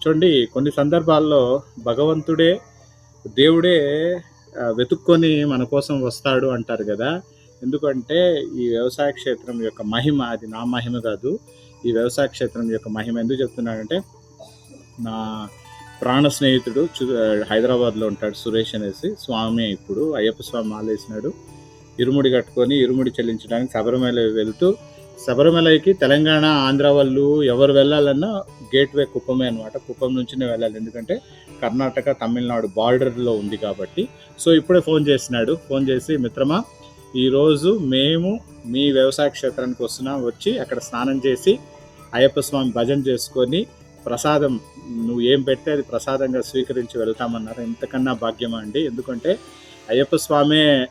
చూడండి కొన్ని సందర్భాల్లో భగవంతుడే దేవుడే వెతుక్కొని మన కోసం వస్తాడు అంటారు కదా. ఎందుకంటే ఈ వ్యవసాయ క్షేత్రం యొక్క మహిమ అది నా మహిమ కాదు. ఈ వ్యవసాయ క్షేత్రం యొక్క మహిమ ఎందుకు చెప్తున్నానంటే నా ప్రాణ స్నేహితుడు హైదరాబాద్లో ఉంటాడు సురేష్ అనేసి. స్వామి ఇప్పుడు అయ్యప్ప స్వామి మాలేసినాడు. ఇరుముడి కట్టుకొని ఇరుముడి చెల్లించడానికి శబరిమల వెళ్తూ శబరిమలకి తెలంగాణ ఆంధ్ర వాళ్ళు ఎవరు వెళ్ళాలన్నా గేట్వే కుప్పమే అనమాట కుప్పం నుంచినే వెళ్ళాలి. ఎందుకంటే కర్ణాటక తమిళనాడు బార్డర్లో ఉంది కాబట్టి. సో ఇప్పుడే ఫోన్ చేసినాడు. ఫోన్ చేసి మిత్రమా ఈరోజు మేము మీ వ్యవసాయ క్షేత్రానికి వస్తున్నాం. వచ్చి అక్కడ స్నానం చేసి అయ్యప్ప స్వామి భజన చేసుకొని ప్రసాదం నువ్వు ఏం పెడితే అది ప్రసాదంగా స్వీకరించి వెళ్తామన్నారు. ఇంతకన్నా భాగ్యమా అండి? ఎందుకంటే అయ్యప్ప స్వామే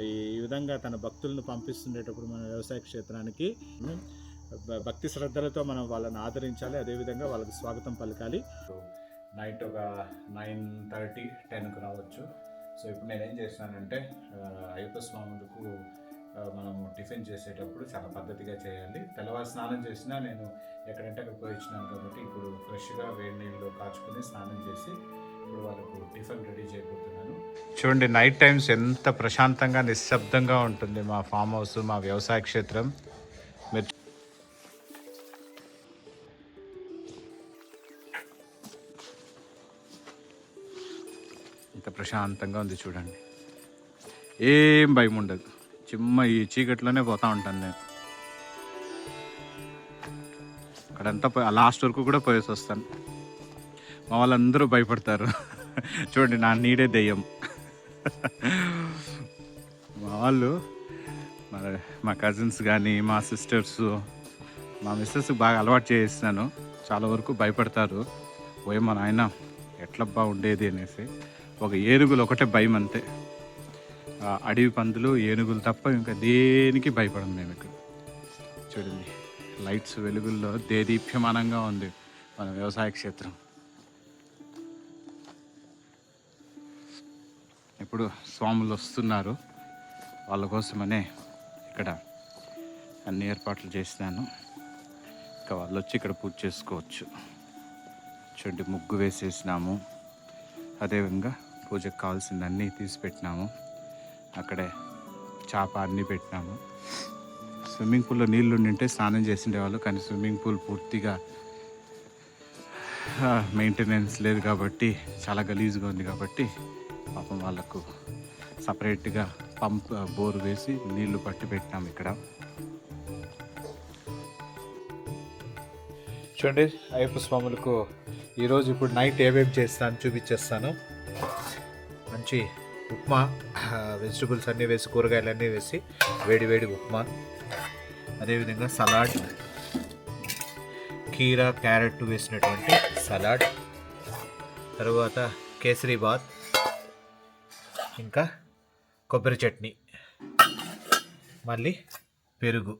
ఈ విధంగా తన భక్తులను పంపిస్తుండేటప్పుడు మన వ్యవసాయ క్షేత్రానికి భ- భక్తి శ్రద్ధలతో మనం వాళ్ళని ఆదరించాలి. అదేవిధంగా వాళ్ళకి స్వాగతం పలకాలి. నైట్ ఒక నైన్ థర్టీ టెన్కి రావచ్చు. సో ఇప్పుడు నేనేం చేసినానంటే ఆ, అయ్యప్ప స్వాములకు మనము టిఫిన్ చేసేటప్పుడు చాలా పద్ధతిగా చేయాలి. తెల్లవారు స్నానం చేసినా నేను ఎక్కడంటే అక్కడ పోయి కాబట్టి ఇప్పుడు ఫ్రెష్గా వేడి నీళ్ళు కాచుకుని స్నానం చేసి ఇప్పుడు వాళ్ళకు టిఫిన్ రెడీ చేయబోతున్నాను. చూడండి నైట్ టైమ్స్ ఎంత ప్రశాంతంగా నిశ్శబ్దంగా ఉంటుంది మా ఫామ్ హౌస్ మా వ్యవసాయ క్షేత్రం. మీరు ఇంత ప్రశాంతంగా ఉంది చూడండి. ఏం భయం ఉండదు. చిమ్మ ఈ చీకట్లోనే పోతా ఉంటాను నేను. అక్కడంతా లాస్ట్ వరకు కూడా పోయేసి వస్తాను. మా వాళ్ళందరూ భయపడతారు. చూడండి నా నీడే దెయ్యం. మా వాళ్ళు మా మా కజిన్స్ కానీ మా సిస్టర్స్ మా మిస్సెస్ బాగా అలవాటు చేసినాను చాలా వరకు భయపడతారు. పోయి మా నాయన ఎట్లబ్బా ఉండేది? అనేసి. ఒక ఏనుగులు ఒకటే భయం అంతే. అడవి పందులు ఏనుగులు తప్ప ఇంకా దేనికి భయపడం మేము ఇక్కడ. చూడండి లైట్స్ వెలుగుల్లో దేదీప్యమానంగా ఉంది మన వ్యవసాయ క్షేత్రం. ఇప్పుడు స్వాములు వస్తున్నారు వాళ్ళ కోసమనే ఇక్కడ అన్ని ఏర్పాట్లు చేసినాను ఇంకా వాళ్ళు వచ్చి ఇక్కడ పూజ చేసుకోవచ్చు. చూడండి ముగ్గు వేసేసినాము. అదేవిధంగా పూజకు కావాల్సింది అన్నీ తీసి పెట్టినాము అక్కడే చేప అన్నీ పెట్టినాము. స్విమ్మింగ్ పూల్లో నీళ్ళు ఉండింటే స్నానం చేసిండేవాళ్ళు కానీ స్విమ్మింగ్ పూల్ పూర్తిగా మెయింటెనెన్స్ లేదు కాబట్టి చాలా గలీజ్గా ఉంది కాబట్టి పాపం వాళ్ళకు సపరేట్గా పంప్ బోర్ వేసి నీళ్ళు పట్టి పెట్టినాం ఇక్కడ. చూడండి అయ్యప్ప స్వాములకు ఈరోజు ఇప్పుడు నైట్ ఏమేమి చేస్తాను చూపించేస్తాను. మంచి ఉప్మా వెజిటబుల్స్ అన్నీ వేసి కూరగాయలు అన్నీ వేసి వేడి వేడి ఉప్మా. అదేవిధంగా సలాడ్ కీరా క్యారెట్ వేసినటువంటి సలాడ్. తరువాత కేసరి బాత్ ఇంకా కొబ్బరి చట్నీ. మళ్ళీ పెరుగు.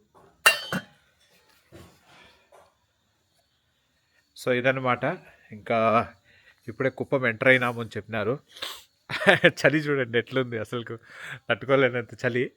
సో ఇదన్నమాట. ఇంకా ఇప్పుడే కుప్పం ఎంటర్ అయినాము అని చెప్పినారు. చలి చూడండి ఎట్లుంది అసలు తట్టుకోలేనంత చలి.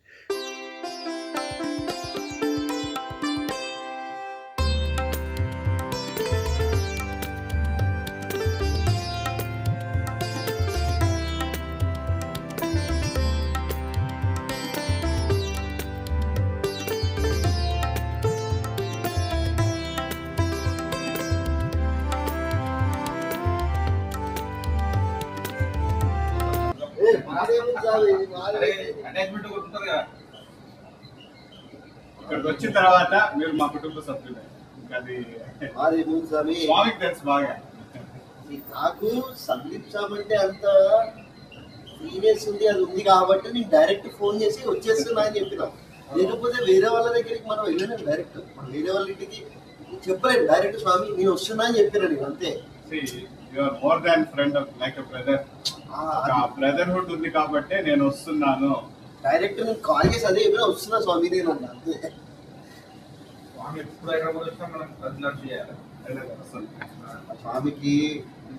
ఇక్కడికి వచ్చిన తర్వాత మీరు మా కుటుంబ సభ్యులే. అది స్వామికి తెలుసు బాగా. నాకు సందీప్ అంటే అంత సీరియస్ ఉంది అది ఉంది కాబట్టి నేను డైరెక్ట్ ఫోన్ చేసి వచ్చేస్తున్నా అని చెప్పినాం. లేకపోతే వేరే వాళ్ళ దగ్గరికి మనం వెళ్ళలేం డైరెక్ట్. వేరే వాళ్ళ ఇంటికి చెప్పలేను డైరెక్ట్ స్వామి నేను వస్తున్నా అని చెప్పినా నేను అంతే. Your more than friend like brother ఆ, బ్రదర్హుడ్ ఉంది కాబట్టి నేను వస్తున్నాను. డైరెక్ట్ నేను కాల్ చేసి అదే చెప్పినా వస్తున్నా స్వామి నేను స్వామి ఎప్పుడు ఎక్కడ పోయినా మనం కన్సల్ట్ చేయాలి. స్వామికి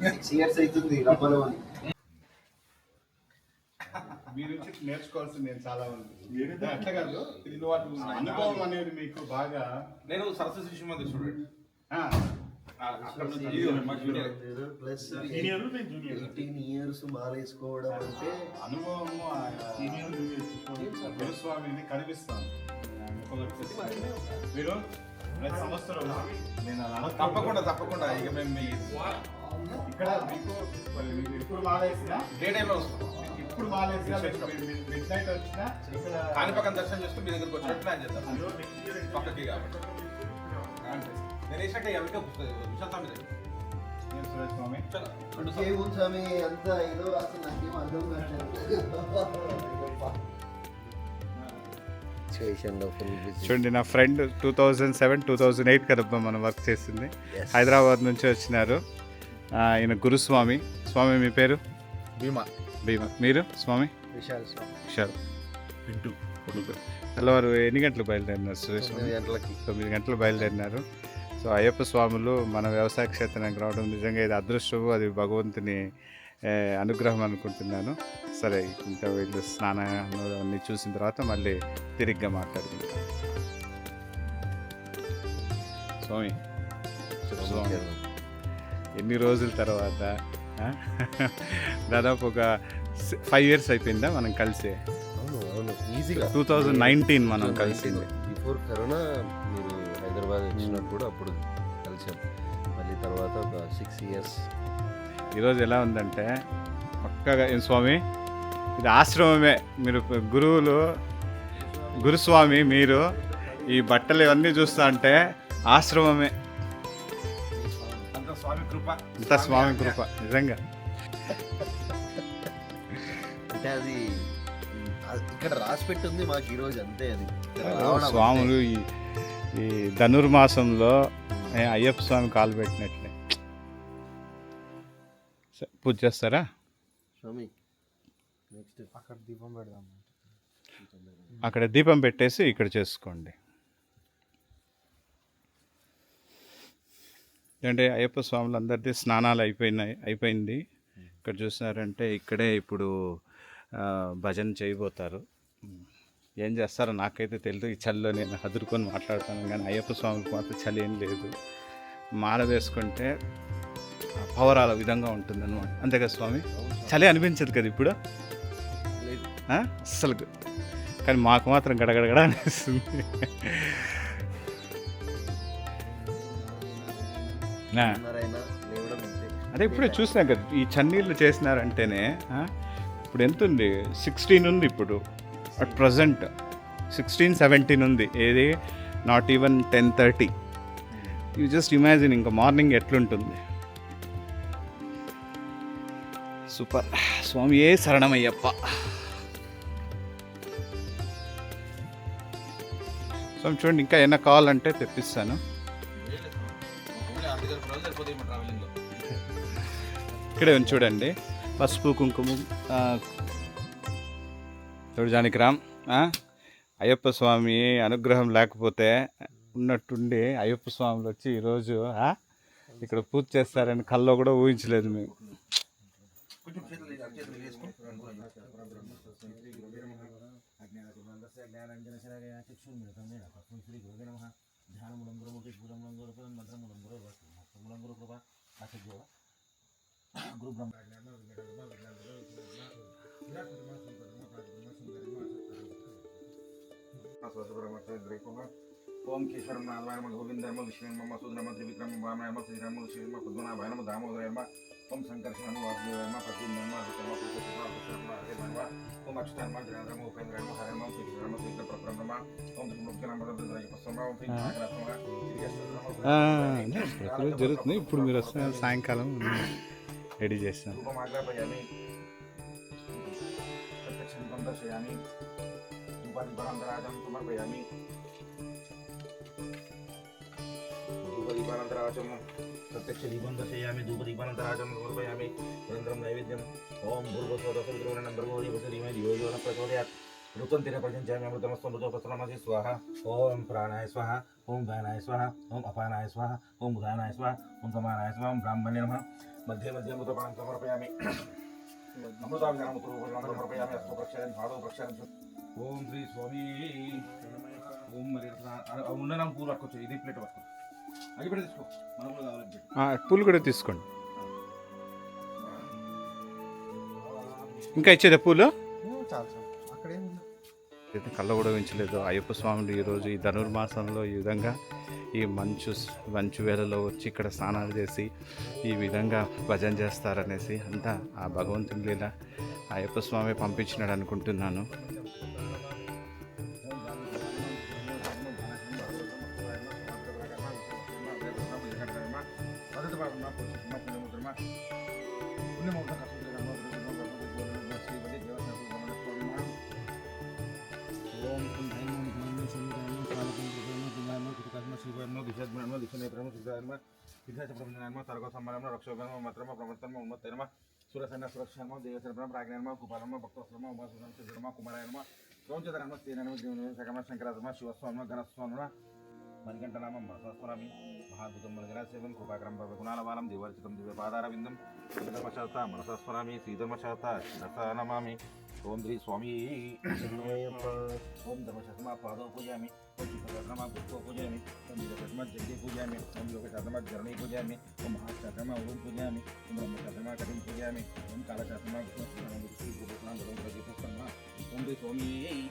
సిక్స్ ఇయర్స్ అవుతుంది రమ్మను అని. మీ నుంచి నేర్చుకోవాల్సింది నేను చాలా ఉంది. అట్లా కాదు అనుభవం అనేది మీకు బాగా నేను Saraswati Shishu Mandir student plus eighteen years మాలేసుకోవడం అంటే అనుభవము ఆ సీనియర్ జూనియర్ గురుస్వామిని కనిపిస్తాను. మీరు ప్రతి సంవత్సరం నేను తప్పకుండా తప్పకుండా ఇక మేము మీ ఇక్కడ మీకు ఎప్పుడు మాలేసినా డే టైంలో వస్తాం. ఇప్పుడు మాలేసినా మిడ్ నైట్ వచ్చినా ఇక్కడ కాణిపక్కన దర్శనం చేస్తూ మీ దగ్గరకు వచ్చినట్టు ప్లాన్ ఇంకా పక్కకి కాబట్టి. ఎవరికే స్వామి అంత ఏదో అసలు నాకేం అర్థం చూడండి నా friend two thousand seven two thousand eight కదబ్బా మనం వర్క్ చేసింది. హైదరాబాద్ నుంచి వచ్చినారు. ఈయన గురుస్వామి స్వామి. మీ పేరు? భీమా. భీమా. మీరు స్వామి? విశాల్ స్వామి. పింటూ తెల్లవారు ఎన్ని గంటలు బయలుదేరినారు సురేష్ తొమ్మిది గంటలు బయలుదేరినారు. సో అయ్యప్ప స్వాములు మన వ్యవసాయ క్షేత్రానికి రావడం నిజంగా ఇది అదృష్టము అది భగవంతుని అనుగ్రహం అనుకుంటున్నాను. సరే ఇంకా వీళ్ళు స్నానాలు అన్నీ చూసిన తర్వాత మళ్ళీ తిరిగ్గా మాట్లాడుకుంటాం స్వామి ఎన్ని రోజుల తర్వాత? దాదాపు ఒక ఫైవ్ ఇయర్స్ అయిపోయిందా మనం కలిసి? అవును అవును. ఈజీగా టూ థౌజండ్ నైన్టీన్ మనం కలిసింది. బిఫోర్ కరోనా మీరు హైదరాబాద్ వచ్చినప్పుడు అప్పుడు కలిసాం మళ్ళీ తర్వాత ఒక సిక్స్ ఇయర్స్ ఈరోజు ఎలా ఉందంటే పక్కగా ఏం స్వామి? ఇది ఆశ్రమమే. మీరు గురువులు గురుస్వామి మీరు ఈ బట్టలు ఇవన్నీ చూస్తా అంటే ఆశ్రమమే. అంత స్వామి కృప ఇంత స్వామి కృప నిజంగా. అంటే అది ఇక్కడ రాసి పెట్టుంది మాకు ఈ రోజు అంతే అది. స్వాములు ఈ ఈ ధనుర్మాసంలో అయ్యప్ప స్వామి కాలు పెట్టినట్లే. పూజ చేస్తారా? స్వామి నెక్స్ట్ అక్కడ దీపం పెడదాం అక్కడ దీపం పెట్టేసి ఇక్కడ చేసుకోండి. అంటే అయ్యప్ప స్వాములు అందరిది స్నానాలు అయిపోయినాయి అయిపోయింది. ఇక్కడ చూసినారంటే ఇక్కడే ఇప్పుడు భజన చేయబోతారు. ఏం చేస్తారో నాకైతే తెలియదు ఈ చలిలో నేను హదురుకొని మాట్లాడతాను కానీ అయ్యప్ప స్వామికి మాత్రం చలి ఏం లేదు. మాల వేసుకుంటే పవర్ ఆ విధంగా ఉంటుంది అనమాట అంతే కదా స్వామి? చలి అనిపించదు కదా ఇప్పుడు? అస్సలు కానీ మాకు మాత్రం గడగడగడ అనిపిస్తుంది. అదే ఇప్పుడే చూసినాం కదా ఈ చన్నీళ్ళు చేసినారంటేనే ఆ, ఇప్పుడు ఎంత ఉంది సిక్స్టీన్ ఉంది ఇప్పుడు. అట్ ప్రజెంట్ సిక్స్టీన్ సెవెంటీన్ ఉంది. ఏది? Not even ten thirty you just imagine ఇంకా మార్నింగ్ ఎట్లుంటుంది. సూపర్ స్వామి ఏ శరణమయ్యప్ప? స్వామి చూడండి ఇంకా ఏమైనా కావాలంటే తెప్పిస్తాను. ఇక్కడే చూడండి. పసుపు కుంకుమ చూడు జానకిరామ్ అయ్యప్ప స్వామి అనుగ్రహం లేకపోతే ఉన్నట్టుండి అయ్యప్ప స్వాములు వచ్చి ఈరోజు ఇక్కడ పూజ చేస్తారని కల్లో కూడా ఊహించలేదు మేము. గురు బ్రహ్మ వామయమ శ్రీరామ శ్రీమ పద్మనాభాయనమ దామోదరమ ఓం సంకర్షణ వాసుదేవమ ప్రద్యుమ్నమ విక్రమ పుష్పమ హరిమ ఓం అక్షతర్మ గ్రహరమ ఉపేంద్రమ హరమ శ్రీరామ శ్రీకృష్ణ ప్రప్రమ ఓం త్రిముఖ్యనమ రుద్రయ పశ్చమ ఓం శ్రీ ఆ, అంటే ప్రతిరోజు జరుగుతుంది ఇప్పుడు మీరు వస్తున్న సాయంకాలం రెడీ చేస్తాను రూపమాగ్రపయామి ప్రత్యక్షం దర్శయామి barang-barang cuma bayami दूबरी बालंतराजम प्रत्यक्ष दीपं दर्शयामि दूबरी बालंतराजम समर्पयामि अनन्तरं नैवेद्यम् ॐ भूर्वसोदसुद्रोणं भर्गोरी वसुरीमे दिवो यो न प्रचोदयात् ऋतं तेन पर्यञ्चामि अमृतमस्तमृतोपसरमसि स्वाहा ॐ प्राणाय स्वाहा ॐ गानाय स्वाहा ॐ अपानाय स्वाहा ॐ उदानाय स्वाहा ॐ समानाय स्वाहा ॐ ब्राह्मण्य नमः मध्ये मध्ये अमृतपानं समर्पयामि अमृताभिधानमुतुर्वं समर्पयामि अस्तु प्रक्षायन् भाडो प्रक्षायन् ఓం శ్రీ స్వామి. ఓం మరి ఉన్ననం పూలు పట్టుకోవచ్చు ఇది ప్లేట్ పట్టుకో. అగిపెట్టి తీసుకో మనం కూడా ఆ, పూలు కూడా తీసుకోండి. ఇంకా ఇచ్చేదా పూలు? చాలు చాలు. అక్కడేం అయితే కళ్ళ కూడా ఉంచలేదు అయ్యప్ప స్వాములు ఈరోజు ఈ ధనుర్మాసంలో ఈ విధంగా ఈ మంచు మంచు వేళలో వచ్చి ఇక్కడ స్నానాలు చేసి ఈ విధంగా భజన చేస్తారనేసి అంతా ఆ భగవంతుని లీల అయ్యప్ప స్వామి పంపించినాడు అనుకుంటున్నాను. సురసన్న సురక్షమ దేవసర్మ ప్రాజ్ఞానమ కుపాలమ భక్తోత్తమ ఉమాసురం సుధర్మ కుమారాయనమ రోంచధర్మ శ్రీనమ జీవన సకమ శంకరాత్మ శివస్వామ గణస్వామ మణికంఠనామం మనసస్మరామి మహాద్భుతం మణిగణాసేవం కృపాకరం గుణాలవాలం దివర్చితం దివ్యపాదారవిందం శ్రీధర్మశాత మనసస్మరామి శ్రీధర్మశాత శిరస నమామి ఓం శ్రీ స్వామి ఓం ధర్మశతమ పాదం పూజయామి પછી નવરાત્રામાં ગુટકો પૂજામી ચંદ્રપ્રસમાં જગ્યા પૂજામી ચંદ્રોકશાસ્ત્રમાં ઝરણી પૂજામી ઓમ મહાશાસ્ત્રમાં ઉરુમ પૂજામી ઓમ બ્રહ્મશાસ્ત્રમાં કઠિન પૂજામી ઓમ કાલશાસ્ત્રમાં ગુટકો પૂજામી ગુરુકુલામ ગૌરવ પૂજામાં ઓમ ભી સ્વામી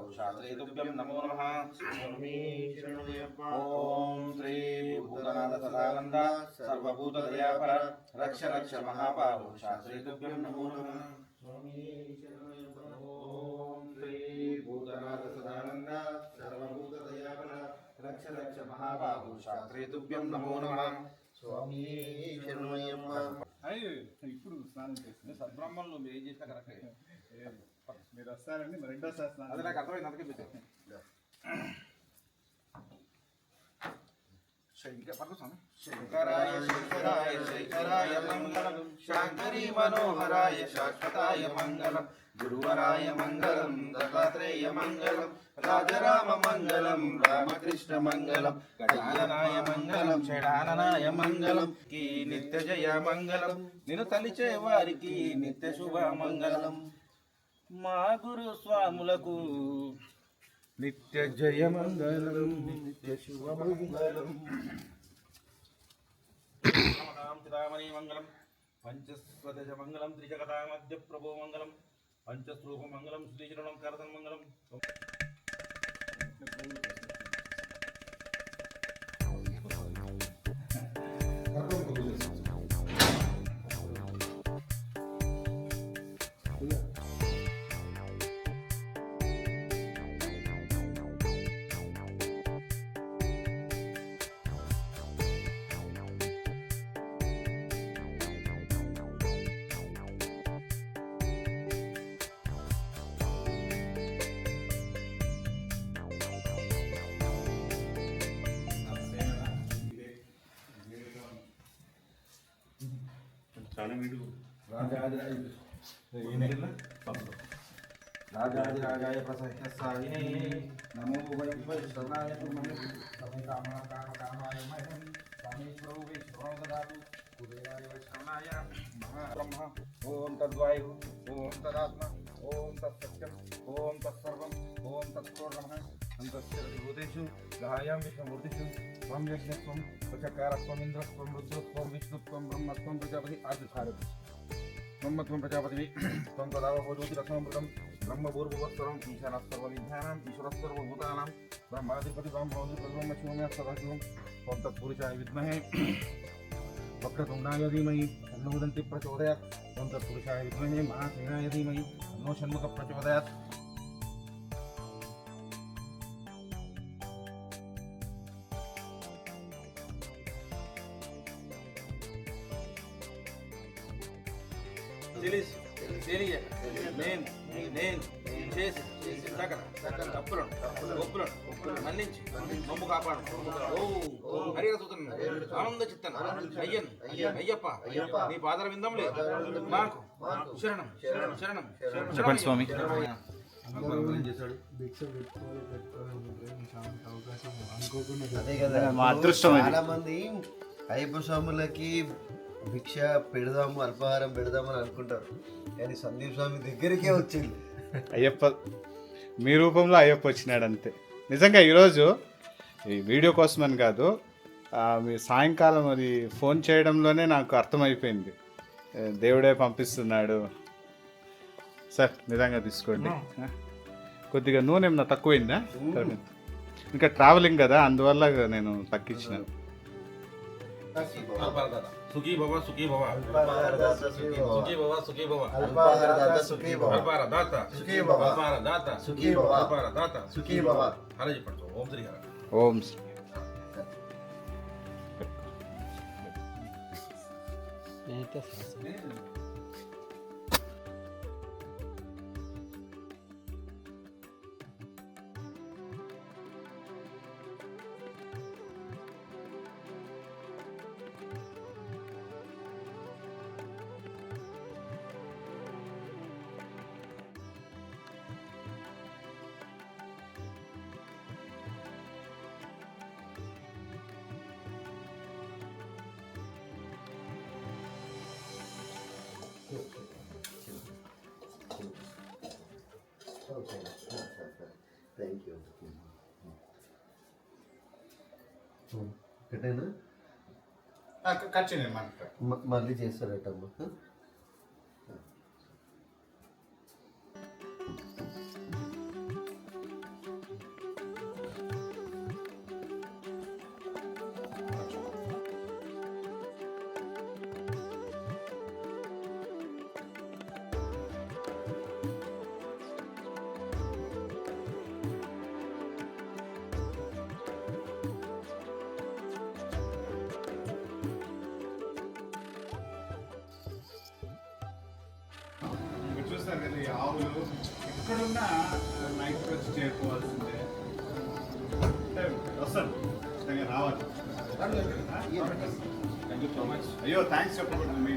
छात्रेतुभ्यं नमो नमः। ॐ श्री भूतनाथसदानन्द सर्वभूतदयापर रक्ष रक्ष महापालो छात्रेतुभ्यं नमो नमः। ॐ श्री भूतनाथसदानन्द सर्वभूतदयापर रक्ष रक्ष महाबाहु शास्त्रेतुभ्यं नमो नमः। స్వామి ఇప్పుడు స్నానం చేస్తుంది. సద్బ్రహ్మణులు మీరు ఏం చేసినా కరెక్టే. మీరు వస్తారండి రెండోసారి అది స్నానం నాకు అర్థమైంది అందుకే శంకరాయ శంకరాయ శంకరాయ మంగళం. శాంకరీ మనోహరాయ శాశ్వతాయ మంగళం. గురువరాయ మంగళం దత్తాత్రేయ మంగళం. రాజరామ మంగళం రామకృష్ణ మంగళం. గజాననాయ మంగళం షడాననాయ మంగళం. ఈ నిత్య జయ మంగళం. నిన్ను తలిచే వారికి నిత్య శుభ మంగళం. మా గురు స్వాములకు నిత్య జయ మంగళం నిత్య శుభ మంగళం చిదామణి మంగళం కరదన్ మంగళం రాజాదిరాజాయ ప్రసహ్య సాయినే నమో వై వైష్ణవాయ తుమహే సమే కామన కామ కామాయ మహం కామేశ్వరో వైష్ణవో దదాతు కుబేరాయ వైష్ణవాయ మహాబ్రహ్మ ఓం తద్వాయు ఓం తదాత్మ ఓం తత్సత్యం ఓం తత్సర్వం ఓం తత్పూర్ణమ तस्य भूतेषु गहायां विष्णुमूर्तिषु त्वं यज्ञत्वं त्वचकारत्वम् इन्द्रत्वं रुद्रत्वं विष्णुत्वं ब्रह्मत्वं प्रजापति आदिधारति ब्रह्मत्वं प्रजापतिः त्वं तदावभूतिरथमृतं ब्रह्मपूर्ववत्सरम् ईशानस्सर्वविद्यानाम् ईश्वरस्सर्वभूतानां ब्रह्माधिपति त्वं त्वं तत्पुरुषाय विद्महे वक्रतुण्डाय धीमहि प्रचोदयात् त्वं तत्पुरुषाय विद्महे महासेनाय धीमहि षण्मुखप्रचोदयात् తెలిసి తెలియ నేను నేను చేసి సకల తప్పులను ఒప్పులను మన్నించి మమ్ము కాపాడు. ఓ హరిగా సూత్రం ఆనంద చిత్తన. అయ్యన్ అయ్యప్ప. నీ పాదర విందంలే మాకు. శరణం. శరణం. చెప్పండి స్వామి. చేశాడు? అదే కదా. మా అదృష్టం. చాలా మంది అయ్యప్ప స్వాములకి భిక్ష పెడదాము అల్పాహారం పెడదామని అనుకుంటారు కానీ సందీప్ స్వామి దగ్గరికే వచ్చింది అయ్యప్ప మీ రూపంలో అయ్యప్ప వచ్చినాడు అంతే నిజంగా ఈరోజు ఈ వీడియో కోసమని కాదు ఆ, మీ సాయంకాలం అది ఫోన్ చేయడంలోనే నాకు అర్థమైపోయింది దేవుడే పంపిస్తున్నాడు సార్ నిజంగా తీసుకోండి కొద్దిగా నూనె ఏమన్నా తక్కువైందా ఇంకా ట్రావెలింగ్ కదా అందువల్ల నేను सुखी भवा सुखी भवा अल्पाहार दाता सुखी भवा सुखी भवा सुखी भवा अल्पाहार दाता सुखी भवा अल्पाहार दाता सुखी भवा अल्पाहार दाता सुखी भवा अल्पाहार दाता सुखी भवा हरे जी पढ़ो ओम श्री हरे ओम श्री नहीं तो థ్యాంక్ యూ ఒకటేనా కట్ చేయండి మళ్ళీ చేస్తారటమ్మా మీరు చూస్తారు కదా ఈ ఆవులు ఎక్కడున్నా నైట్ వచ్చి చేరుకోవాల్సిందే. ఖచ్చితంగా రావాలి. థ్యాంక్ యూ సో మచ్ అయ్యో థ్యాంక్స్ చెప్పకూడదు. మీ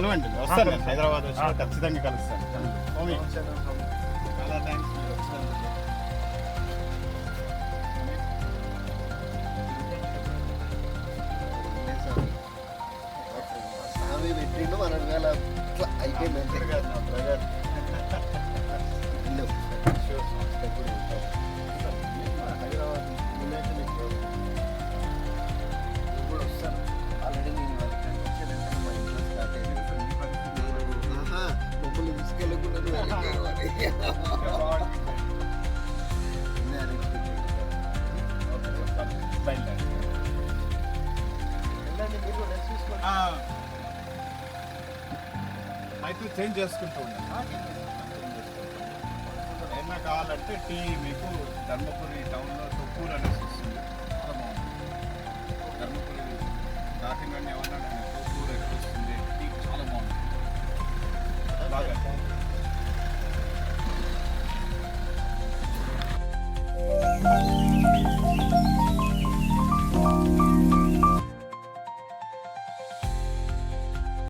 కలవండి వస్తాను నేను హైదరాబాద్ వచ్చి ఖచ్చితంగా కలుస్తాను స్వామి, చాలా థ్యాంక్స్ మీరు వచ్చినందుకు. స్వామి పెట్టిండు మనం వేళ ఇట్లా అయిపోయింది అంతే కాదు నా బ్రదర్ ఇల్లు. హైదరాబాద్ ఇప్పుడు వస్తాను rest తీసుకోండి. అయితే చేంజ్ చేసుకుంటూ ఉండండి. ఏమన్నా కావాలంటే టీ మీకు ధర్మపురి టౌన్లో తొక్కూరు అనేసి వస్తుంది. ధర్మపురి కాకినాడ ఏమన్నా